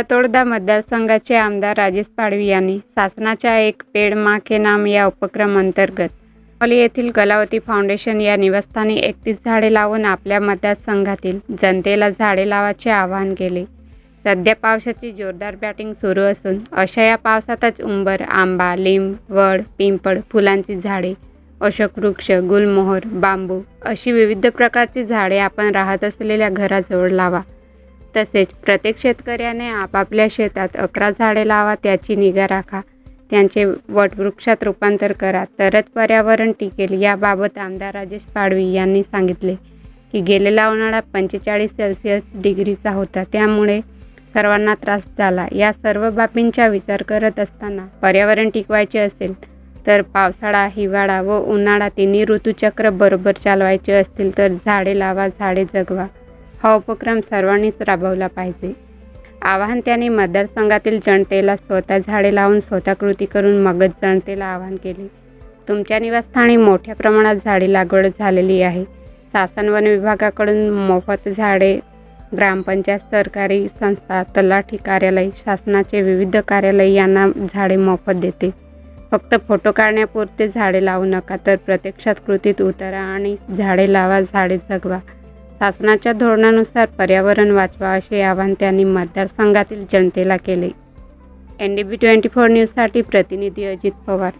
तोडदा मतदारसंघाचे आमदार राजेश पाडवी यांनी शासनाच्या एक पेड मा के नाम या उपक्रम अंतर्गत अकोले येथील कलावती फाउंडेशन या निवासस्थानी एकतीस झाडे लावून आपल्या मतदारसंघातील जनतेला झाडे लावायचे आवाहन केले. सध्या पावसाची जोरदार बॅटिंग सुरू असून अशा या पावसातच उंबर आंबा लिंब वड पिंपळ फुलांची झाडे अशोक वृक्ष गुलमोहर बांबू अशी विविध प्रकारची झाडे आपण राहत असलेल्या घराजवळ लावा. तसेच प्रत्येक शेतकऱ्याने आपापल्या शेतात अकरा झाडे लावा त्याची निगा राखा त्यांचे वटवृक्षात रूपांतर करा. तरच पर्यावरण टिकेल याबाबत आमदार राजेश पाडवी यांनी सांगितले की गेलेला उन्हाळा पंचेचाळीस सेल्सिअस डिग्रीचा होता. त्यामुळे सर्वांना त्रास झाला. या सर्व बाबींचा विचार करत असताना पर्यावरण टिकवायचे असेल तर पावसाळा हिवाळा व उन्हाळा तिन्ही ऋतूचक्र बरोबर चालवायचे असतील तर झाडे लावा झाडे जगवा. हा उपक्रम सर्वांनीच राबवला पाहिजे. आवाहन त्याने मतदारसंघातील जनतेला स्वतः झाडे लावून स्वतः कृती करून मगच जनतेला आवाहन केले. तुमच्या निवासस्थानी मोठ्या प्रमाणात झाडे लागवड झालेली आहे. शासन वन विभागाकडून मोफत झाडे ग्रामपंचायत सरकारी संस्था तलाठी कार्यालय शासनाचे विविध कार्यालय यांना झाडे मोफत देते. फक्त फोटो काढण्यापुरते झाडे लावू नका तर प्रत्यक्षात कृतीत उतरा आणि झाडे लावा झाडे जगवा. शासनाच्या धोरणानुसार पर्यावरण वाचवा असे आवाहन त्यांनी मतदारसंघातील जनतेला केले. N D B twenty four न्यूजसाठी प्रतिनिधी अजित पवार.